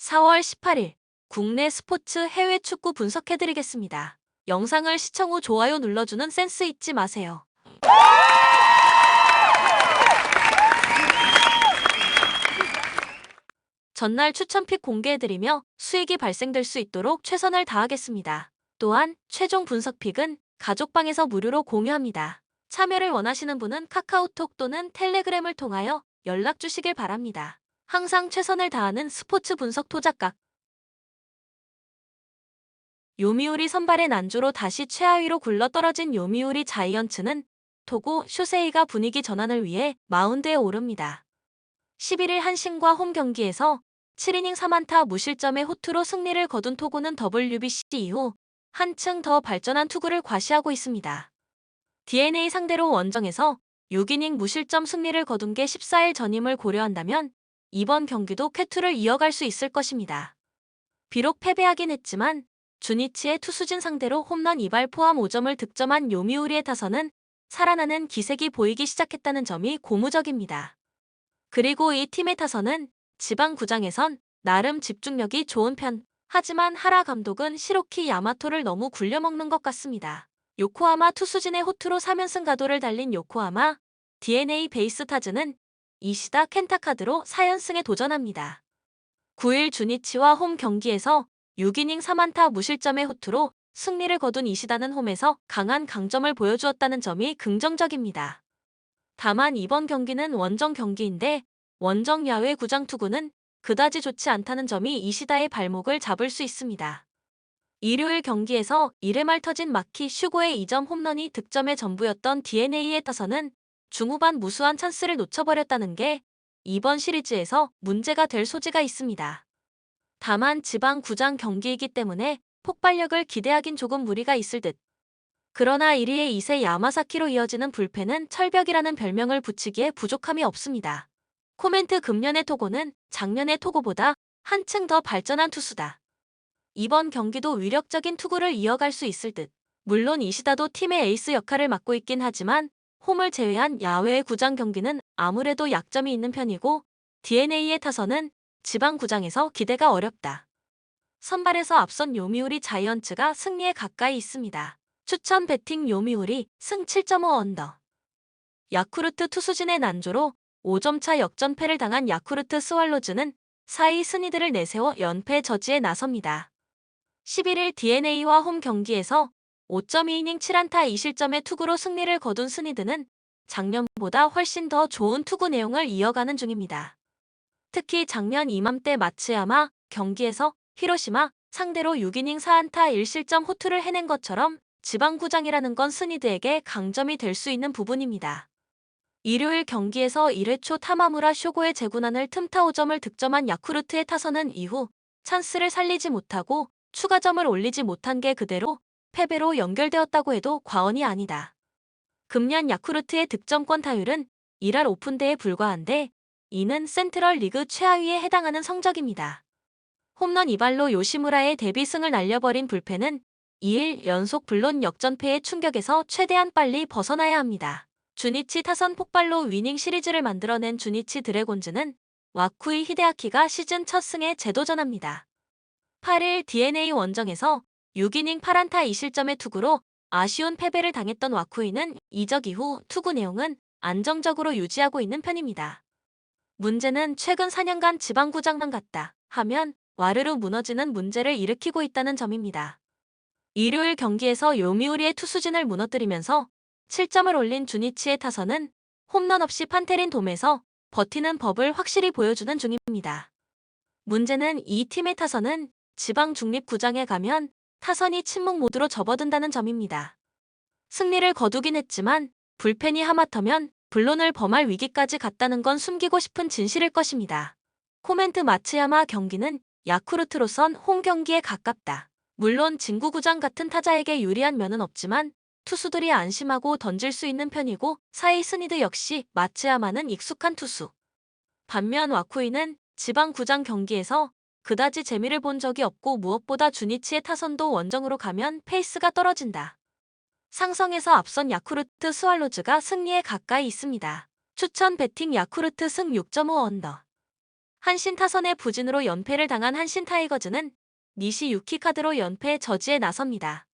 4월 18일 국내 스포츠 해외 축구 분석해드리겠습니다. 영상을 시청 후 좋아요 눌러주는 센스 잊지 마세요. 전날 추천픽 공개해드리며 수익이 발생될 수 있도록 최선을 다하겠습니다. 또한 최종 분석픽은 가족방에서 무료로 공유합니다. 참여를 원하시는 분은 카카오톡 또는 텔레그램을 통하여 연락 주시길 바랍니다. 항상 최선을 다하는 스포츠 분석 토작각. 요미우리 선발의 난조로 다시 최하위로 굴러떨어진 요미우리 자이언츠는 토고 쇼세이가 분위기 전환을 위해 마운드에 오릅니다. 11일 한신과 홈 경기에서 7이닝 3안타 무실점의 호투로 승리를 거둔 토고는 WBC 이후 한층 더 발전한 투구를 과시하고 있습니다. DNA 상대로 원정에서 6이닝 무실점 승리를 거둔 게 14일 전임을 고려한다면 이번 경기도 쾌투를 이어갈 수 있을 것입니다. 비록 패배하긴 했지만 주니치의 투수진 상대로 홈런 2발 포함 5점을 득점한 요미우리의 타선은 살아나는 기색이 보이기 시작했다는 점이 고무적입니다. 그리고 이 팀의 타선은 지방 구장에선 나름 집중력이 좋은 편. 하지만 하라 감독은 시로키 야마토를 너무 굴려먹는 것 같습니다. 요코하마 투수진의 호투로 3연승 가도를 달린 요코하마 DNA 베이스 타즈는 이시다 켄타카드로 4연승에 도전합니다. 9일 주니치와 홈 경기에서 6이닝 3안타 무실점의 호투로 승리를 거둔 이시다는 홈에서 강한 강점을 보여주었다는 점이 긍정적입니다. 다만 이번 경기는 원정 경기인데 원정 야외 구장 투구는 그다지 좋지 않다는 점이 이시다의 발목을 잡을 수 있습니다. 일요일 경기에서 1회 말 터진 마키 슈고의 2점 홈런이 득점의 전부였던 DNA에 타서는 중후반 무수한 찬스를 놓쳐버렸다는 게 이번 시리즈에서 문제가 될 소지가 있습니다. 다만 지방 구장 경기이기 때문에 폭발력을 기대하긴 조금 무리가 있을 듯. 그러나 1위의 2세 야마사키로 이어지는 불펜은 철벽이라는 별명을 붙이기에 부족함이 없습니다. 코멘트 금년의 토고는 작년의 토고보다 한층 더 발전한 투수다. 이번 경기도 위력적인 투구를 이어갈 수 있을 듯. 물론 이시다도 팀의 에이스 역할을 맡고 있긴 하지만 홈을 제외한 야외 구장 경기는 아무래도 약점이 있는 편이고 DNA의 타선은 지방 구장에서 기대가 어렵다. 선발에서 앞선 요미우리 자이언츠가 승리에 가까이 있습니다. 추천 배팅 요미우리 승 7.5 언더. 야쿠르트 투수진의 난조로 5점차 역전패를 당한 야쿠르트 스왈로즈는 4위 순위들을 내세워 연패 저지에 나섭니다. 11일 DNA와 홈 경기에서 5.2이닝 7안타 2실점의 투구로 승리를 거둔 스니드는 작년보다 훨씬 더 좋은 투구 내용을 이어가는 중입니다. 특히 작년 이맘때 마츠야마 경기에서 히로시마 상대로 6이닝 4안타 1실점 호투를 해낸 것처럼 지방구장이라는 건 스니드에게 강점이 될 수 있는 부분입니다. 일요일 경기에서 1회 초 타마무라 쇼고의 재구난을 틈타 5점을 득점한 야쿠르트의 타선은 이후 찬스를 살리지 못하고 추가점을 올리지 못한 게 그대로 패배로 연결되었다고 해도 과언이 아니다. 금년 야쿠르트의 득점권 타율은 1할 오픈대에 불과한데 이는 센트럴 리그 최하위에 해당하는 성적입니다. 홈런 2발로 요시무라의 데뷔승을 날려버린 불펜은 2일 연속 블론 역전패의 충격에서 최대한 빨리 벗어나야 합니다. 주니치 타선 폭발로 위닝 시리즈를 만들어낸 주니치 드래곤즈는 와쿠이 히데아키가 시즌 첫 승에 재도전합니다. 8일 DNA 원정에서 6이닝 8안타 2실점의 투구로 아쉬운 패배를 당했던 와쿠이는 이적 이후 투구 내용은 안정적으로 유지하고 있는 편입니다. 문제는 최근 4년간 지방구장만 갔다 하면 와르르 무너지는 문제를 일으키고 있다는 점입니다. 일요일 경기에서 요미우리의 투수진을 무너뜨리면서 7점을 올린 주니치의 타선은 홈런 없이 판테린 돔에서 버티는 법을 확실히 보여주는 중입니다. 문제는 이 팀의 타선은 지방 중립 구장에 가면 타선이 침묵 모드로 접어든다는 점입니다. 승리를 거두긴 했지만 불펜이 하마터면 불론을 범할 위기까지 갔다는 건 숨기고 싶은 진실일 것입니다. 코멘트 마츠야마 경기는 야쿠르트로선 홈 경기에 가깝다. 물론 진구구장 같은 타자에게 유리한 면은 없지만 투수들이 안심하고 던질 수 있는 편이고 사이 스니드 역시 마츠야마는 익숙한 투수. 반면 와쿠이는 지방 구장 경기에서 그다지 재미를 본 적이 없고 무엇보다 주니치의 타선도 원정으로 가면 페이스가 떨어진다. 상성에서 앞선 야쿠르트 스왈로즈가 승리에 가까이 있습니다. 추천 배팅 야쿠르트 승 6.5 언더. 한신 타선의 부진으로 연패를 당한 한신 타이거즈는 니시 유키 카드로 연패 저지에 나섭니다.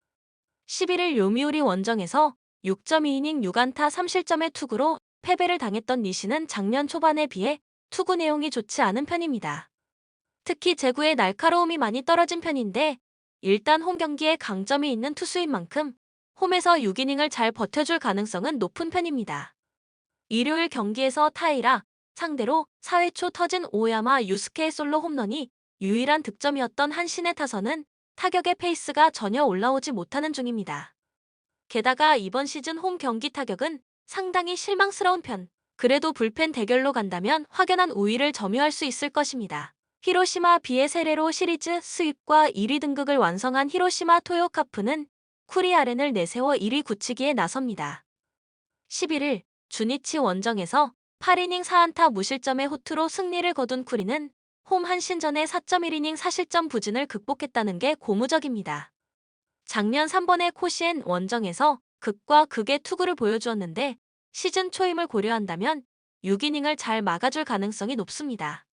11일 요미우리 원정에서 6.2이닝 6안타 3실점의 투구로 패배를 당했던 니시는 작년 초반에 비해 투구 내용이 좋지 않은 편입니다. 특히 제구의 날카로움이 많이 떨어진 편인데 일단 홈 경기에 강점이 있는 투수인 만큼 홈에서 6이닝을 잘 버텨줄 가능성은 높은 편입니다. 일요일 경기에서 타이라 상대로 4회 초 터진 오야마 유스케의 솔로 홈런이 유일한 득점이었던 한신의 타선은 타격의 페이스가 전혀 올라오지 못하는 중입니다. 게다가 이번 시즌 홈 경기 타격은 상당히 실망스러운 편. 그래도 불펜 대결로 간다면 확연한 우위를 점유할 수 있을 것입니다. 히로시마 비의 세례로 시리즈 수입과 1위 등극을 완성한 히로시마 토요카프는 쿠리 아렌을 내세워 1위 굳히기에 나섭니다. 11일 주니치 원정에서 8이닝 4안타 무실점의 호투로 승리를 거둔 쿠리는 홈 한신전의 4.1이닝 4실점 부진을 극복했다는 게 고무적입니다. 작년 3번의 코시엔 원정에서 극과 극의 투구를 보여주었는데 시즌 초임을 고려한다면 6이닝을 잘 막아줄 가능성이 높습니다.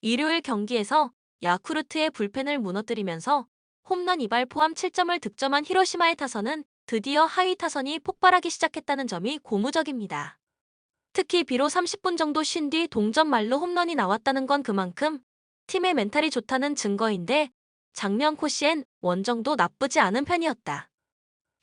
일요일 경기에서 야쿠르트의 불펜을 무너뜨리면서 홈런 2발 포함 7점을 득점한 히로시마의 타선은 드디어 하위 타선이 폭발하기 시작했다는 점이 고무적입니다. 특히 비로 30분 정도 쉰 뒤 동점 말로 홈런이 나왔다는 건 그만큼 팀의 멘탈이 좋다는 증거인데 작년 코시엔 원정도 나쁘지 않은 편이었다.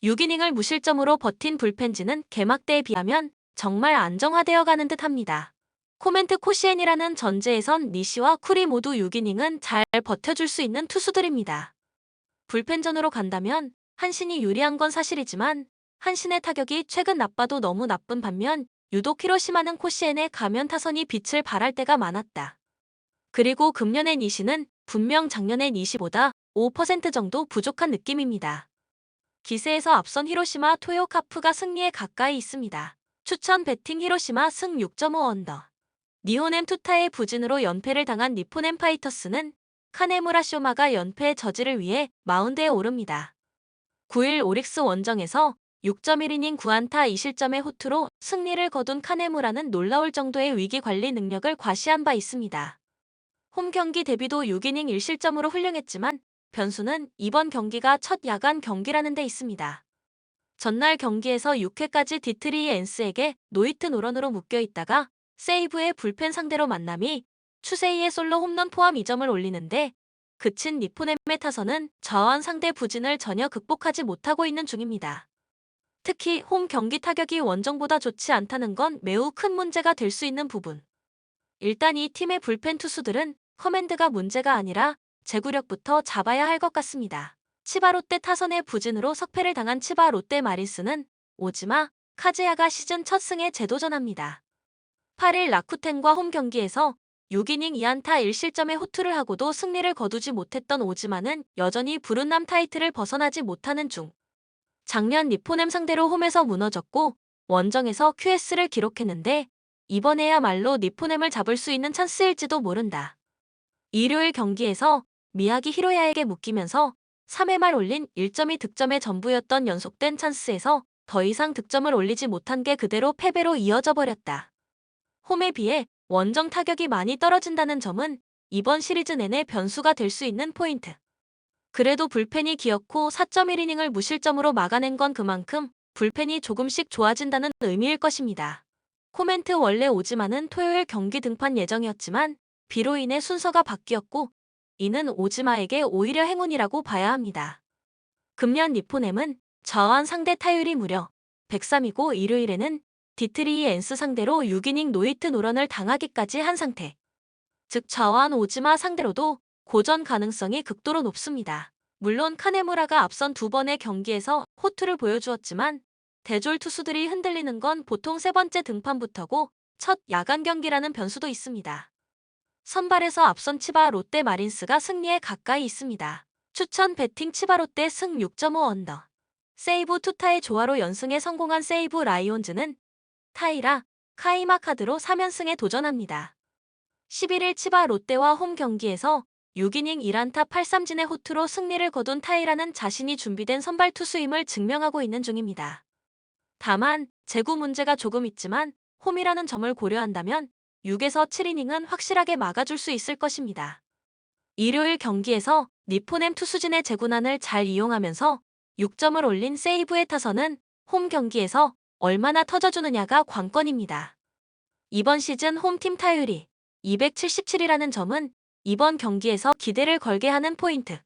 6이닝을 무실점으로 버틴 불펜지는 개막 때에 비하면 정말 안정화되어 가는 듯 합니다. 코멘트 코시엔이라는 전제에선 니시와 쿠리 모두 6이닝은 잘 버텨줄 수 있는 투수들입니다. 불펜전으로 간다면 한신이 유리한 건 사실이지만 한신의 타격이 최근 나빠도 너무 나쁜 반면 유독 히로시마는 코시엔의 가면 타선이 빛을 발할 때가 많았다. 그리고 금년의 니시는 분명 작년의 니시보다 5% 정도 부족한 느낌입니다. 기세에서 앞선 히로시마 토요카프가 승리에 가까이 있습니다. 추천 배팅 히로시마 승 6.5 언더. 니호넴 투타의 부진으로 연패를 당한 니포넴 파이터스는 카네무라 쇼마가 연패의 저지를 위해 마운드에 오릅니다. 9일 오릭스 원정에서 6.1이닝 9안타 2실점의 호투로 승리를 거둔 카네무라는 놀라울 정도의 위기 관리 능력을 과시한 바 있습니다. 홈 경기 데뷔도 6이닝 1실점으로 훌륭했지만 변수는 이번 경기가 첫 야간 경기라는 데 있습니다. 전날 경기에서 6회까지 디트리 엔스에게 노이트 노런으로 묶여 있다가 세이브의 불펜 상대로 만남이 추세이의 솔로 홈런 포함 2점을 올리는데 그친 니포넴의 타선은 저한 상대 부진을 전혀 극복하지 못하고 있는 중입니다. 특히 홈 경기 타격이 원정보다 좋지 않다는 건 매우 큰 문제가 될 수 있는 부분. 일단 이 팀의 불펜 투수들은 커맨드가 문제가 아니라 제구력부터 잡아야 할 것 같습니다. 치바 롯데 타선의 부진으로 석패를 당한 치바 롯데 마린스는 오지마 카즈야가 시즌 첫 승에 재도전합니다. 8일 라쿠텐과 홈 경기에서 6이닝 2안타 1실점의 호투를 하고도 승리를 거두지 못했던 오지마는 여전히 부른남 타이틀을 벗어나지 못하는 중. 작년 니포넴 상대로 홈에서 무너졌고 원정에서 QS를 기록했는데 이번에야말로 니포넴을 잡을 수 있는 찬스일지도 모른다. 일요일 경기에서 미야기 히로야에게 묶이면서 3회 말 올린 1점이 득점의 전부였던 연속된 찬스에서 더 이상 득점을 올리지 못한 게 그대로 패배로 이어져 버렸다. 홈에 비해 원정 타격이 많이 떨어진다는 점은 이번 시리즈 내내 변수가 될 수 있는 포인트. 그래도 불펜이 기었고 4.1이닝을 무실점으로 막아낸 건 그만큼 불펜이 조금씩 좋아진다는 의미일 것입니다. 코멘트 원래 오지마는 토요일 경기 등판 예정이었지만 비로 인해 순서가 바뀌었고 이는 오지마에게 오히려 행운이라고 봐야 합니다. 금년 니포넴은 저한 상대 타율이 무려 103이고 일요일에는 디트리이 엔스 상대로 6이닝 노이트 노런을 당하기까지 한 상태. 즉 저한 오지마 상대로도 고전 가능성이 극도로 높습니다. 물론 카네무라가 앞선 두 번의 경기에서 호투를 보여주었지만 대졸 투수들이 흔들리는 건 보통 세 번째 등판부터고 첫 야간 경기라는 변수도 있습니다. 선발에서 앞선 치바 롯데 마린스가 승리에 가까이 있습니다. 추천 배팅 치바 롯데 승 6.5 언더. 세이브 투타의 조화로 연승에 성공한 세이브 라이온즈는 타이라, 카이마 카드로 3연승에 도전합니다. 11일 치바 롯데와 홈 경기에서 6이닝 1안타 8삼진의 호투로 승리를 거둔 타이라는 자신이 준비된 선발 투수임을 증명하고 있는 중입니다. 다만 재구 문제가 조금 있지만 홈이라는 점을 고려한다면 6에서 7이닝은 확실하게 막아줄 수 있을 것입니다. 일요일 경기에서 니포넴 투수진의 제구난을 잘 이용하면서 6점을 올린 세이브의 타선은 홈 경기에서 얼마나 터져주느냐가 관건입니다. 이번 시즌 홈팀 타율이 277이라는 점은 이번 경기에서 기대를 걸게 하는 포인트.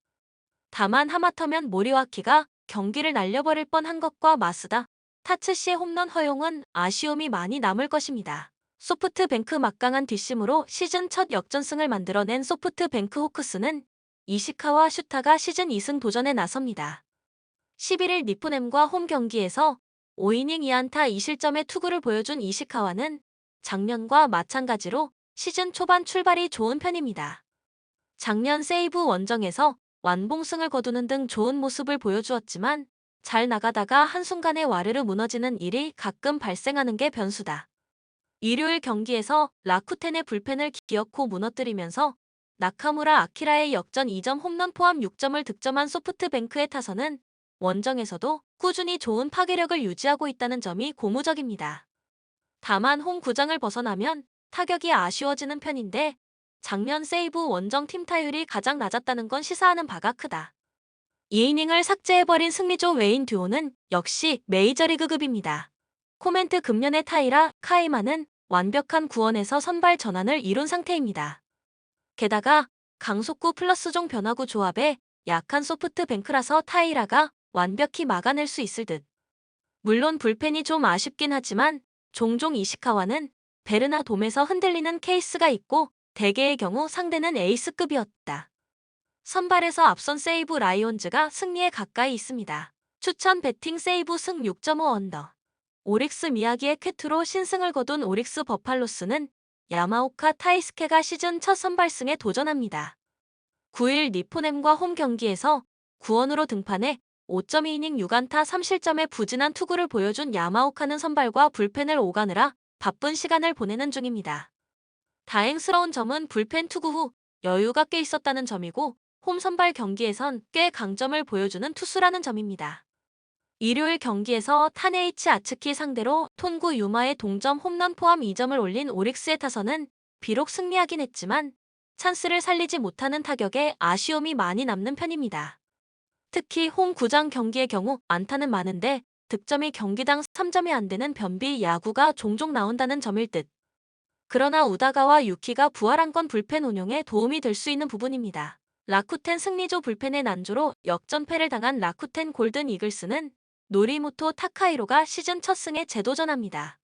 다만 하마터면 모리와키가 경기를 날려버릴 뻔한 것과 맞서다 타츠시의 홈런 허용은 아쉬움이 많이 남을 것입니다. 소프트뱅크 막강한 뒷심으로 시즌 첫 역전승을 만들어낸 소프트뱅크 호크스는 이시카와 슈타가 시즌 2승 도전에 나섭니다. 11일 니프넴과 홈 경기에서 5이닝 2안타 2실점의 투구를 보여준 이시카와는 작년과 마찬가지로 시즌 초반 출발이 좋은 편입니다. 작년 세이브 원정에서 완봉승을 거두는 등 좋은 모습을 보여주었지만 잘 나가다가 한순간에 와르르 무너지는 일이 가끔 발생하는 게 변수다. 일요일 경기에서 라쿠텐의 불펜을 기어코 무너뜨리면서 나카무라 아키라의 역전 2점 홈런 포함 6점을 득점한 소프트뱅크의 타선은 원정에서도 꾸준히 좋은 파괴력을 유지하고 있다는 점이 고무적입니다. 다만 홈 구장을 벗어나면 타격이 아쉬워지는 편인데 작년 세이브 원정 팀 타율이 가장 낮았다는 건 시사하는 바가 크다. 2이닝을 삭제해버린 승리조 웨인 듀오는 역시 메이저리그급입니다. 코멘트 금년의 타이라 카이마는 완벽한 구원에서 선발 전환을 이룬 상태입니다. 게다가 강속구 플러스 종 변화구 조합에 약한 소프트 뱅크라서 타이라가 완벽히 막아낼 수 있을 듯. 물론 불펜이 좀 아쉽긴 하지만 종종 이시카와는 베르나 돔에서 흔들리는 케이스가 있고 대개의 경우 상대는 에이스급이었다. 선발에서 앞선 세이브 라이온즈가 승리에 가까이 있습니다. 추천 배팅 세이브 승 6.5 언더. 오릭스 미야기의 쾌투로 신승을 거둔 오릭스 버팔로스는 야마오카 타이스케가 시즌 첫 선발승에 도전합니다. 9일 니포넴과 홈 경기에서 구원으로 등판해 5.2이닝 6안타 3실점의 부진한 투구를 보여준 야마오카는 선발과 불펜을 오가느라 바쁜 시간을 보내는 중입니다. 다행스러운 점은 불펜 투구 후 여유가 꽤 있었다는 점이고 홈 선발 경기에선 꽤 강점을 보여주는 투수라는 점입니다. 일요일 경기에서 타네이치 아츠키 상대로 톤구 유마의 동점 홈런 포함 2점을 올린 오릭스의 타선은 비록 승리하긴 했지만 찬스를 살리지 못하는 타격에 아쉬움이 많이 남는 편입니다. 특히 홈 구장 경기의 경우 안타는 많은데 득점이 경기당 3점이 안 되는 변비 야구가 종종 나온다는 점일 듯. 그러나 우다가와 유키가 부활한 건 불펜 운용에 도움이 될 수 있는 부분입니다. 라쿠텐 승리조 불펜의 난조로 역전패를 당한 라쿠텐 골든 이글스는 노리모토 타카이로가 시즌 첫 승에 재도전합니다.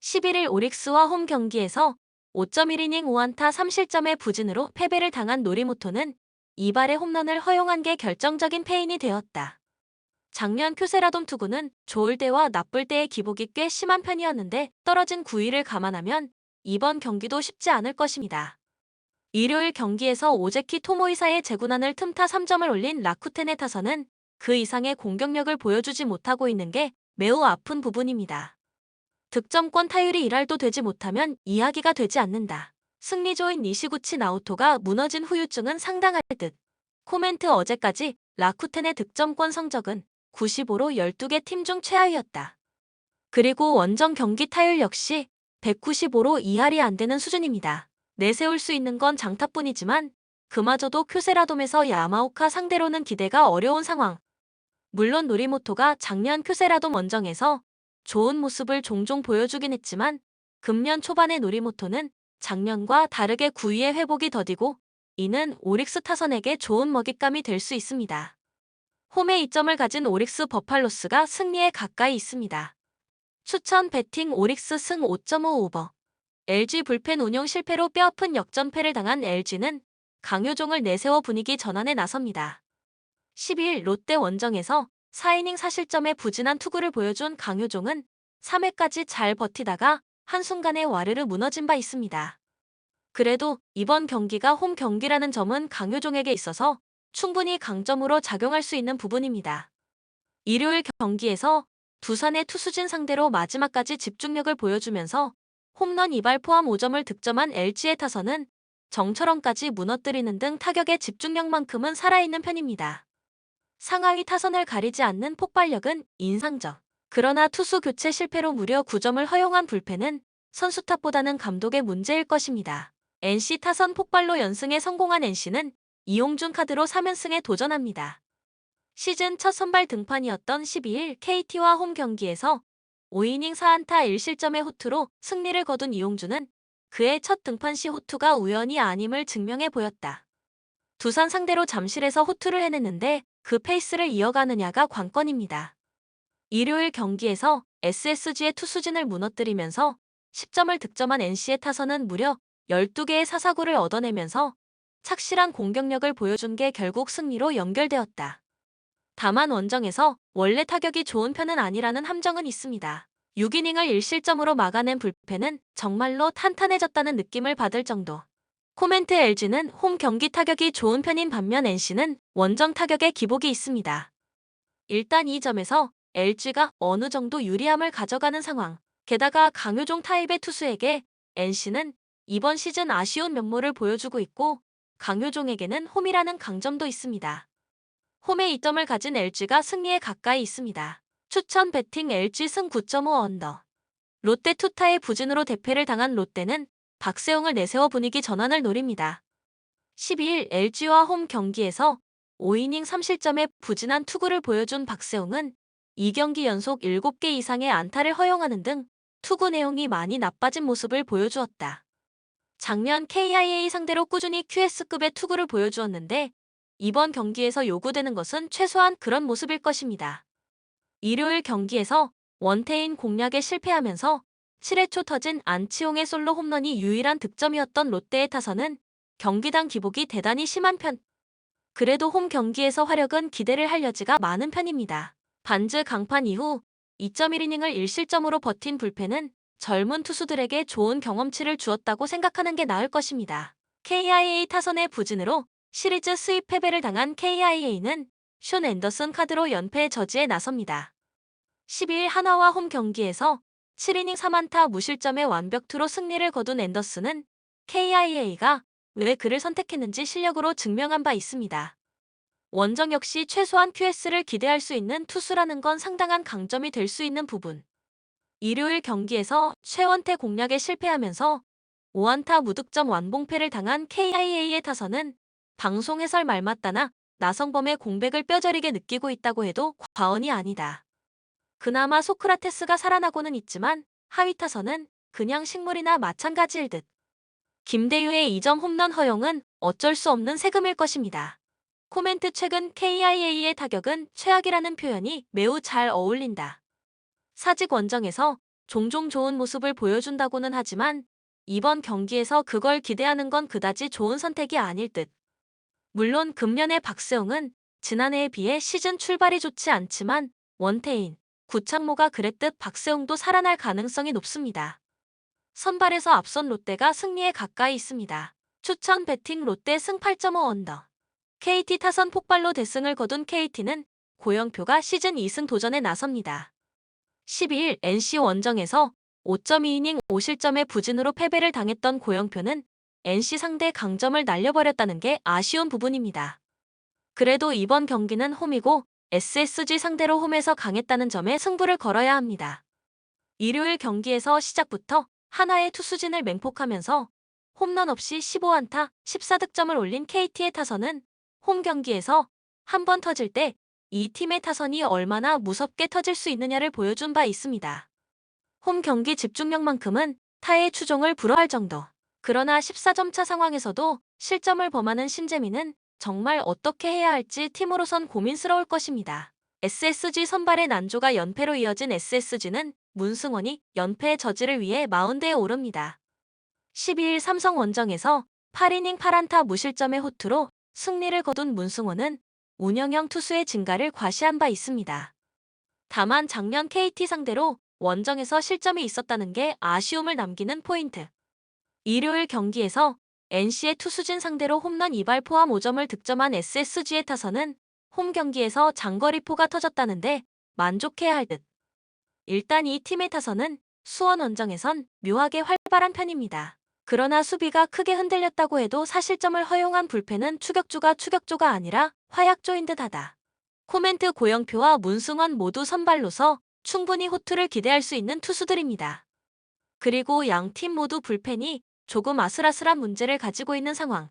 11일 오릭스와 홈 경기에서 5.1이닝 5안타 3실점의 부진으로 패배를 당한 노리모토는 이발의 홈런을 허용한 게 결정적인 패인이 되었다. 작년 큐세라돔 투구는 좋을 때와 나쁠 때의 기복이 꽤 심한 편이었는데 떨어진 9위를 감안하면 이번 경기도 쉽지 않을 것입니다. 일요일 경기에서 오제키 토모이사의 제구난을 틈타 3점을 올린 라쿠텐의 타선은 그 이상의 공격력을 보여주지 못하고 있는 게 매우 아픈 부분입니다. 득점권 타율이 1할도 되지 못하면 이야기가 되지 않는다. 승리조인 니시구치 나오토가 무너진 후유증은 상당할 듯. 코멘트 어제까지 라쿠텐의 득점권 성적은 95로 12개 팀 중 최하위였다. 그리고 원정 경기 타율 역시 195로 2할이 안 되는 수준입니다. 내세울 수 있는 건 장타뿐이지만 그마저도 큐세라돔에서 야마오카 상대로는 기대가 어려운 상황. 물론 노리모토가 작년 큐세라돔 원정에서 좋은 모습을 종종 보여주긴 했지만 금년 초반의 노리모토는 작년과 다르게 9위의 회복이 더디고 이는 오릭스 타선에게 좋은 먹잇감이 될 수 있습니다. 홈에 이점을 가진 오릭스 버팔로스가 승리에 가까이 있습니다. 추천 배팅 오릭스 승 5.5 오버. LG 불펜 운용 실패로 뼈아픈 역전패를 당한 LG는 강효종을 내세워 분위기 전환에 나섭니다. 12일 롯데 원정에서 4이닝 사실점의 부진한 투구를 보여준 강효종은 3회까지 잘 버티다가 한순간에 와르르 무너진 바 있습니다. 그래도 이번 경기가 홈 경기라는 점은 강효종에게 있어서 충분히 강점으로 작용할 수 있는 부분입니다. 일요일 경기에서 두산의 투수진 상대로 마지막까지 집중력을 보여주면서 홈런 2발 포함 5점을 득점한 LG의 타선은 정철원까지 무너뜨리는 등 타격의 집중력만큼은 살아있는 편입니다. 상하이 타선을 가리지 않는 폭발력은 인상적. 그러나 투수 교체 실패로 무려 9점을 허용한 불펜은 선수 탓보다는 감독의 문제일 것입니다. NC 타선 폭발로 연승에 성공한 NC는 이용준 카드로 3연승에 도전합니다. 시즌 첫 선발 등판이었던 12일 KT와 홈 경기에서 5이닝 4안타 1실점의 호투로 승리를 거둔 이용준은 그의 첫 등판 시 호투가 우연이 아님을 증명해 보였다. 두산 상대로 잠실에서 호투를 해냈는데 그 페이스를 이어가느냐가 관건입니다. 일요일 경기에서 SSG의 투수진을 무너뜨리면서 10점을 득점한 NC의 타선은 무려 12개의 사사구를 얻어내면서 착실한 공격력을 보여준 게 결국 승리로 연결되었다. 다만 원정에서 원래 타격이 좋은 편은 아니라는 함정은 있습니다. 6이닝을 1실점으로 막아낸 불펜은 정말로 탄탄해졌다는 느낌을 받을 정도. 코멘트 LG는 홈 경기 타격이 좋은 편인 반면 NC는 원정 타격에 기복이 있습니다. 일단 이 점에서 LG가 어느 정도 유리함을 가져가는 상황. 게다가 강효종 타입의 투수에게 NC는 이번 시즌 아쉬운 면모를 보여주고 있고 강효종에게는 홈이라는 강점도 있습니다. 홈에 이점을 가진 LG가 승리에 가까이 있습니다. 추천 배팅 LG 승 9.5 언더. 롯데 투타의 부진으로 대패를 당한 롯데는 박세웅을 내세워 분위기 전환을 노립니다. 12일 LG와 홈 경기에서 5이닝 3실점의 부진한 투구를 보여준 박세웅은 2경기 연속 7개 이상의 안타를 허용하는 등 투구 내용이 많이 나빠진 모습을 보여주었다. 작년 KIA 상대로 꾸준히 QS급의 투구를 보여주었는데 이번 경기에서 요구되는 것은 최소한 그런 모습일 것입니다. 일요일 경기에서 원태인 공략에 실패하면서 7회 초 터진 안치홍의 솔로 홈런이 유일한 득점이었던 롯데의 타선은 경기당 기복이 대단히 심한 편. 그래도 홈 경기에서 화력은 기대를 할 여지가 많은 편입니다. 반즈 강판 이후 2.1이닝을 1실점으로 버틴 불펜은 젊은 투수들에게 좋은 경험치를 주었다고 생각하는 게 나을 것입니다. KIA 타선의 부진으로 시리즈 수입 패배를 당한 KIA는 숀 앤더슨 카드로 연패 저지에 나섭니다. 12일 하나와 홈 경기에서 7이닝 3안타 무실점의 완벽투로 승리를 거둔 앤더슨은 KIA가 왜 그를 선택했는지 실력으로 증명한 바 있습니다. 원정 역시 최소한 QS를 기대할 수 있는 투수라는 건 상당한 강점이 될 수 있는 부분. 일요일 경기에서 최원태 공략에 실패하면서 5안타 무득점 완봉패를 당한 KIA의 타선은 방송 해설 말 맞다나 나성범의 공백을 뼈저리게 느끼고 있다고 해도 과언이 아니다. 그나마 소크라테스가 살아나고는 있지만 하위 타선은 그냥 식물이나 마찬가지일 듯. 김대유의 2점 홈런 허용은 어쩔 수 없는 세금일 것입니다. 코멘트 최근 KIA의 타격은 최악이라는 표현이 매우 잘 어울린다. 사직 원정에서 종종 좋은 모습을 보여준다고는 하지만 이번 경기에서 그걸 기대하는 건 그다지 좋은 선택이 아닐 듯. 물론 금년의 박세웅은 지난해에 비해 시즌 출발이 좋지 않지만 원태인, 구창모가 그랬듯 박세웅도 살아날 가능성이 높습니다. 선발에서 앞선 롯데가 승리에 가까이 있습니다. 추천 배팅 롯데 승 8.5 언더. KT 타선 폭발로 대승을 거둔 KT는 고영표가 시즌 2승 도전에 나섭니다. 12일 NC 원정에서 5.2이닝 5실점의 부진으로 패배를 당했던 고영표는 NC 상대 강점을 날려버렸다는 게 아쉬운 부분입니다. 그래도 이번 경기는 홈이고 SSG 상대로 홈에서 강했다는 점에 승부를 걸어야 합니다. 일요일 경기에서 시작부터 하나의 투수진을 맹폭하면서 홈런 없이 15안타 14득점을 올린 KT의 타선은 홈 경기에서 한 번 터질 때 이 팀의 타선이 얼마나 무섭게 터질 수 있느냐를 보여준 바 있습니다. 홈 경기 집중력만큼은 타의 추종을 불허할 정도. 그러나 14점 차 상황에서도 실점을 범하는 신재민은 정말 어떻게 해야 할지 팀으로선 고민스러울 것입니다. SSG 선발의 난조가 연패로 이어진 SSG는 문승원이 연패의 저지를 위해 마운드에 오릅니다. 12일 삼성 원정에서 8이닝 8안타 무실점의 호투로 승리를 거둔 문승원은 운영형 투수의 증가를 과시한 바 있습니다. 다만 작년 KT 상대로 원정에서 실점이 있었다는 게 아쉬움을 남기는 포인트. 일요일 경기에서 NC의 투수진 상대로 홈런 2발 포함 5점을 득점한 SSG의 타선은 홈 경기에서 장거리포가 터졌다는데 만족해야 할 듯. 일단 이 팀의 타선은 수원 원정에선 묘하게 활발한 편입니다. 그러나 수비가 크게 흔들렸다고 해도 사실점을 허용한 불펜은 추격조가 추격조가 아니라 화약조인 듯하다. 코멘트 고영표와 문승원 모두 선발로서 충분히 호투를 기대할 수 있는 투수들입니다. 그리고 양 팀 모두 불펜이 조금 아슬아슬한 문제를 가지고 있는 상황.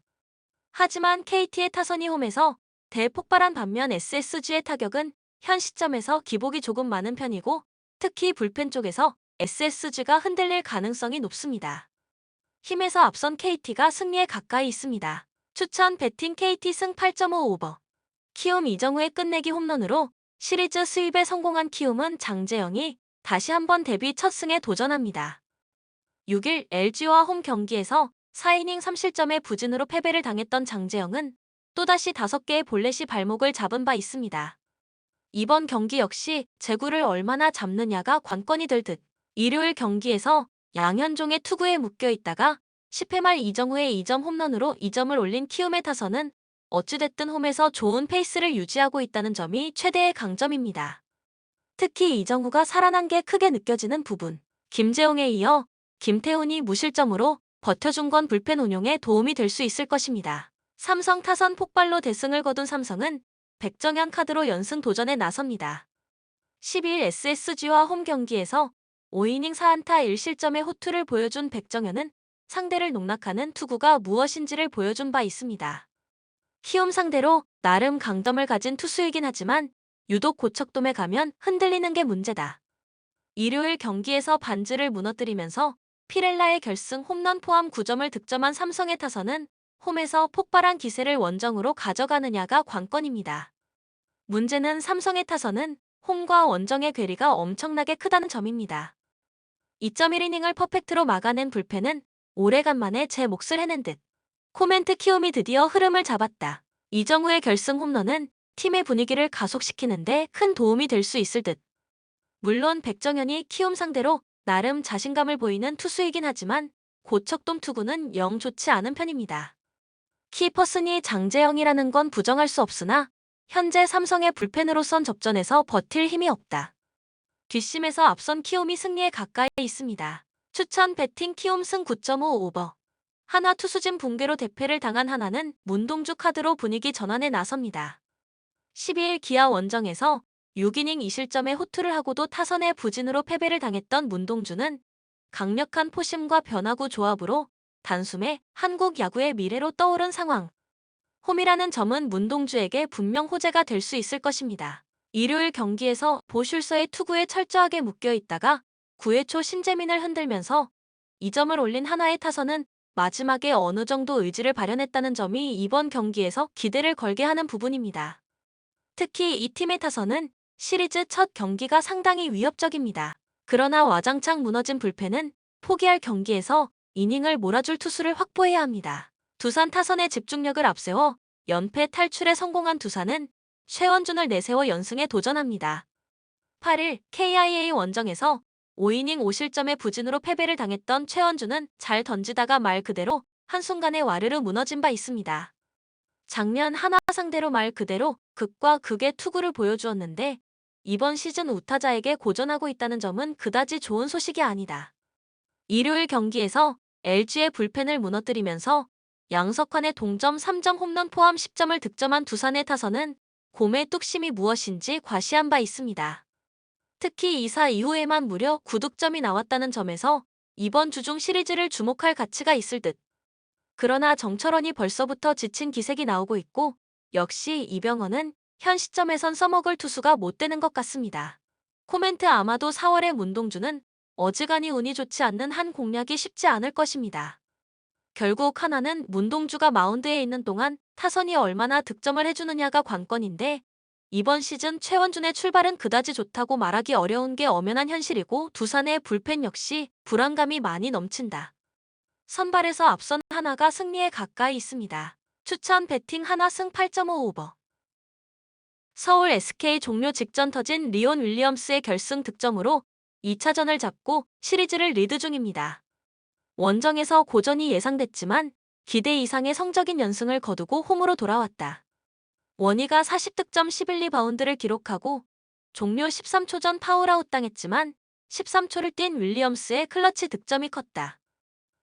하지만 KT의 타선이 홈에서 대폭발한 반면 SSG의 타격은 현 시점에서 기복이 조금 많은 편이고 특히 불펜 쪽에서 SSG가 흔들릴 가능성이 높습니다. 힘에서 앞선 KT가 승리에 가까이 있습니다. 추천 배팅 KT 승 8.5 오버. 키움 이정우의 끝내기 홈런으로 시리즈 수입에 성공한 키움은 장재영이 다시 한번 데뷔 첫 승에 도전합니다. 6일 LG와 홈 경기에서 4이닝 3실점의 부진으로 패배를 당했던 장재영은 또다시 5개의 볼넷이 발목을 잡은 바 있습니다. 이번 경기 역시 제구를 얼마나 잡느냐가 관건이 될 듯. 일요일 경기에서 양현종의 투구에 묶여 있다가 10회 말 이정우의 2점 홈런으로 2점을 올린 키움의 타선은 어찌됐든 홈에서 좋은 페이스를 유지하고 있다는 점이 최대의 강점입니다. 특히 이정우가 살아난 게 크게 느껴지는 부분. 김재홍에 이어 김태훈이 무실점으로 버텨준 건 불펜 운용에 도움이 될 수 있을 것입니다. 삼성 타선 폭발로 대승을 거둔 삼성은 백정현 카드로 연승 도전에 나섭니다. 12일 SSG와 홈 경기에서 5이닝 4안타 1실점의 호투를 보여준 백정현은 상대를 농락하는 투구가 무엇인지를 보여준 바 있습니다. 키움 상대로 나름 강점을 가진 투수이긴 하지만 유독 고척돔에 가면 흔들리는 게 문제다. 일요일 경기에서 반지를 무너뜨리면서 피렐라의 결승 홈런 포함 9점을 득점한 삼성의 타선은 홈에서 폭발한 기세를 원정으로 가져가느냐가 관건입니다. 문제는 삼성의 타선은 홈과 원정의 괴리가 엄청나게 크다는 점입니다. 2.1이닝을 퍼펙트로 막아낸 불펜은 오래간만에 제 몫을 해낸 듯. 코멘트 키움이 드디어 흐름을 잡았다. 이정우의 결승 홈런은 팀의 분위기를 가속시키는데 큰 도움이 될 수 있을 듯. 물론 백정현이 키움 상대로 나름 자신감을 보이는 투수이긴 하지만 고척돔 투구는 영 좋지 않은 편입니다. 키퍼슨이 장재영이라는 건 부정할 수 없으나 현재 삼성의 불펜으로 선 접전에서 버틸 힘이 없다. 뒷심에서 앞선 키움이 승리에 가까이 있습니다. 추천 배팅 키움 승 9.5 오버. 한화 투수진 붕괴로 대패를 당한 하나는 문동주 카드로 분위기 전환에 나섭니다. 12일 기아 원정에서 6이닝 2실점의 호투를 하고도 타선의 부진으로 패배를 당했던 문동주는 강력한 포심과 변화구 조합으로 단숨에 한국 야구의 미래로 떠오른 상황. 홈이라는 점은 문동주에게 분명 호재가 될 수 있을 것입니다. 일요일 경기에서 보슐서의 투구에 철저하게 묶여 있다가 9회 초 신재민을 흔들면서 2점을 올린 하나의 타선은 마지막에 어느 정도 의지를 발현했다는 점이 이번 경기에서 기대를 걸게 하는 부분입니다. 특히 이 팀의 타선은 시리즈 첫 경기가 상당히 위협적입니다. 그러나 와장창 무너진 불펜은 포기할 경기에서 이닝을 몰아줄 투수를 확보해야 합니다. 두산 타선의 집중력을 앞세워 연패 탈출에 성공한 두산은 최원준을 내세워 연승에 도전합니다. 8일 KIA 원정에서 5이닝 5실점의 부진으로 패배를 당했던 최원준은 잘 던지다가 말 그대로 한순간에 와르르 무너진 바 있습니다. 작년 하나 상대로 말 그대로 극과 극의 투구를 보여주었는데 이번 시즌 우타자에게 고전하고 있다는 점은 그다지 좋은 소식이 아니다. 일요일 경기에서 LG의 불펜을 무너뜨리면서 양석환의 동점 3점 홈런 포함 10점을 득점한 두산의 타선은 곰의 뚝심이 무엇인지 과시한 바 있습니다. 특히 2사 이후에만 무려 9득점이 나왔다는 점에서 이번 주중 시리즈를 주목할 가치가 있을 듯. 그러나 정철원이 벌써부터 지친 기색이 나오고 있고 역시 이병헌은 현 시점에선 써먹을 투수가 못 되는 것 같습니다. 코멘트 아마도 4월의 문동주는 어지간히 운이 좋지 않는 한 공략이 쉽지 않을 것입니다. 결국 하나는 문동주가 마운드에 있는 동안 타선이 얼마나 득점을 해주느냐가 관건인데 이번 시즌 최원준의 출발은 그다지 좋다고 말하기 어려운 게 엄연한 현실이고 두산의 불펜 역시 불안감이 많이 넘친다. 선발에서 앞선 하나가 승리에 가까이 있습니다. 추천 배팅 하나 승 8.5 오버. 서울 SK 종료 직전 터진 리온 윌리엄스의 결승 득점으로 2차전을 잡고 시리즈를 리드 중입니다. 원정에서 고전이 예상됐지만 기대 이상의 성적인 연승을 거두고 홈으로 돌아왔다. 원희가 40득점 11리바운드를 기록하고 종료 13초 전 파울아웃 당했지만 13초를 뛴 윌리엄스의 클러치 득점이 컸다.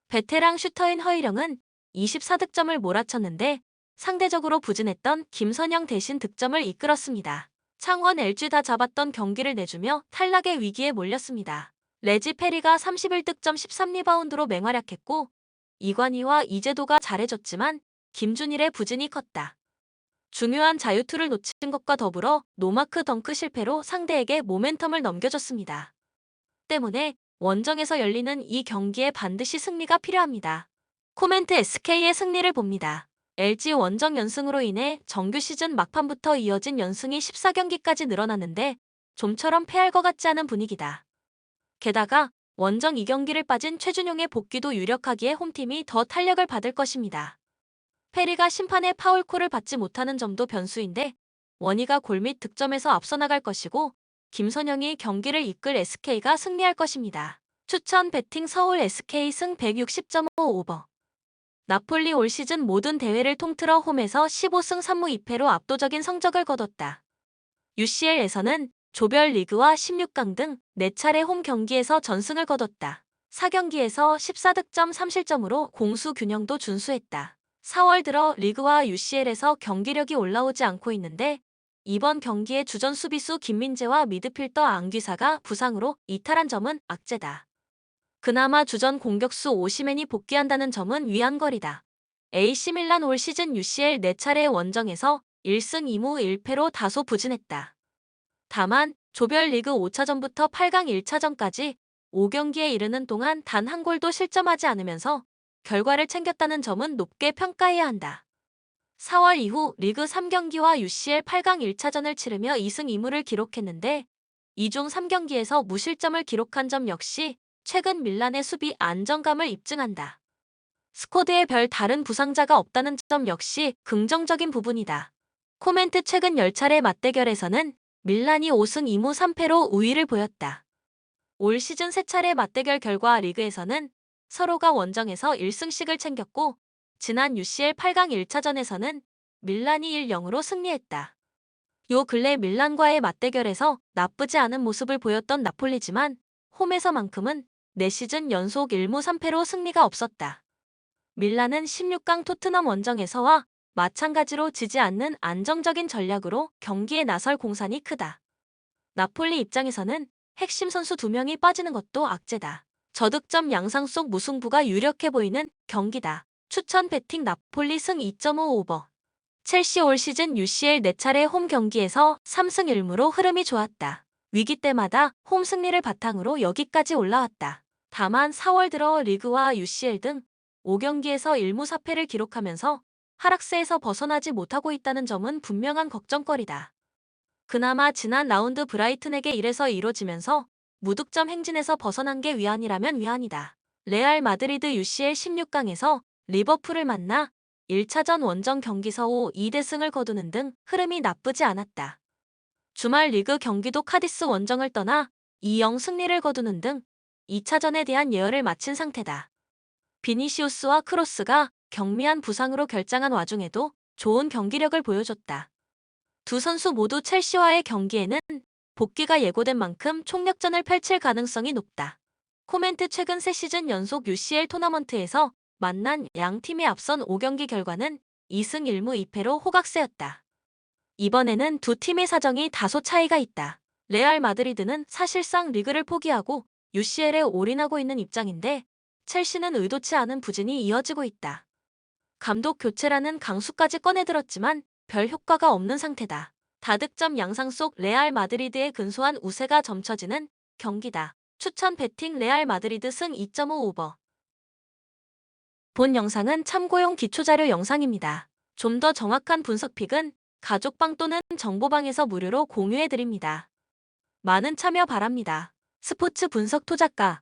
베테랑 슈터인 허일영은 24득점을 몰아쳤는데 상대적으로 부진했던 김선영 대신 득점을 이끌었습니다. 창원 LG 다 잡았던 경기를 내주며 탈락의 위기에 몰렸습니다. 레지 페리가 31득점 13리바운드로 맹활약했고 이관희와 이재도가 잘해줬지만 김준일의 부진이 컸다. 중요한 자유투를 놓친 것과 더불어 노마크 덩크 실패로 상대에게 모멘텀을 넘겨줬습니다. 때문에 원정에서 열리는 이 경기에 반드시 승리가 필요합니다. 코멘트 SK의 승리를 봅니다. LG 원정 연승으로 인해 정규 시즌 막판부터 이어진 연승이 14경기까지 늘어났는데 좀처럼 패할 것 같지 않은 분위기다. 게다가 원정 2경기를 빠진 최준용의 복귀도 유력하기에 홈팀이 더 탄력을 받을 것입니다. 페리가 심판의 파울콜을 받지 못하는 점도 변수인데 원희가 골밑 득점에서 앞서 나갈 것이고 김선영이 경기를 이끌 SK가 승리할 것입니다. 추천 배팅 서울 SK 승 160.5 오버 나폴리 올 시즌 모든 대회를 통틀어 홈에서 15승 3무 2패로 압도적인 성적을 거뒀다. UCL에서는 조별 리그와 16강 등 4차례 홈 경기에서 전승을 거뒀다. 4경기에서 14득점 3실점으로 공수 균형도 준수했다. 4월 들어 리그와 UCL에서 경기력이 올라오지 않고 있는데 이번 경기에 주전 수비수 김민재와 미드필더 안귀사가 부상으로 이탈한 점은 악재다. 그나마 주전 공격수 오시맨이 복귀한다는 점은 위안거리다. AC 밀란 올 시즌 UCL 4차례 원정에서 1승 2무 1패로 다소 부진했다. 다만 조별리그 5차전부터 8강 1차전까지 5경기에 이르는 동안 단 한 골도 실점하지 않으면서 결과를 챙겼다는 점은 높게 평가해야 한다. 4월 이후 리그 3경기와 UCL 8강 1차전을 치르며 2승 2무를 기록했는데 이중 3경기에서 무실점을 기록한 점 역시 최근 밀란의 수비 안정감을 입증한다. 스쿼드에 별 다른 부상자가 없다는 점 역시 긍정적인 부분이다. 코멘트 최근 10차례 맞대결에서는 밀란이 5승 2무 3패로 우위를 보였다. 올 시즌 3차례 맞대결 결과 리그에서는 서로가 원정에서 1승씩을 챙겼고 지난 UCL 8강 1차전에서는 밀란이 1-0으로 승리했다. 요 근래 밀란과의 맞대결에서 나쁘지 않은 모습을 보였던 나폴리지만 홈에서만큼은 4시즌 연속 1무 3패로 승리가 없었다. 밀란은 16강 토트넘 원정에서와 마찬가지로 지지 않는 안정적인 전략으로 경기에 나설 공산이 크다. 나폴리 입장에서는 핵심 선수 2명이 빠지는 것도 악재다. 저득점 양상 속 무승부가 유력해 보이는 경기다. 추천 배팅 나폴리 승 2.5 오버. 첼시 올 시즌 UCL 4차례 홈 경기에서 3승 1무로 흐름이 좋았다. 위기 때마다 홈 승리를 바탕으로 여기까지 올라왔다. 다만 4월 들어 리그와 UCL 등 5경기에서 1무 4패를 기록하면서 하락세에서 벗어나지 못하고 있다는 점은 분명한 걱정거리다. 그나마 지난 라운드 브라이튼에게 1에서 이뤄지면서 무득점 행진에서 벗어난 게 위안이라면 위안이다. 레알 마드리드 UCL 16강에서 리버풀을 만나 1차전 원정 경기서 5, 2대승을 거두는 등 흐름이 나쁘지 않았다. 주말 리그 경기도 카디스 원정을 떠나 2-0 승리를 거두는 등 2차전에 대한 예열을 마친 상태다. 비니시우스와 크로스가 경미한 부상으로 결장한 와중에도 좋은 경기력을 보여줬다. 두 선수 모두 첼시와의 경기에는 복귀가 예고된 만큼 총력전을 펼칠 가능성이 높다. 코멘트 최근 3시즌 연속 UCL 토너먼트에서 만난 양 팀의 앞선 5경기 결과는 2승 1무 2패로 호각세였다. 이번에는 두 팀의 사정이 다소 차이가 있다. 레알 마드리드는 사실상 리그를 포기하고 UCL에 올인하고 있는 입장인데 첼시는 의도치 않은 부진이 이어지고 있다. 감독 교체라는 강수까지 꺼내들었지만 별 효과가 없는 상태다. 다득점 양상 속 레알 마드리드의 근소한 우세가 점쳐지는 경기다. 추천 배팅 레알 마드리드 승 2.5 오버. 본 영상은 참고용 기초자료 영상입니다. 좀 더 정확한 분석픽은 가족방 또는 정보방에서 무료로 공유해드립니다. 많은 참여 바랍니다. 스포츠 분석 토작가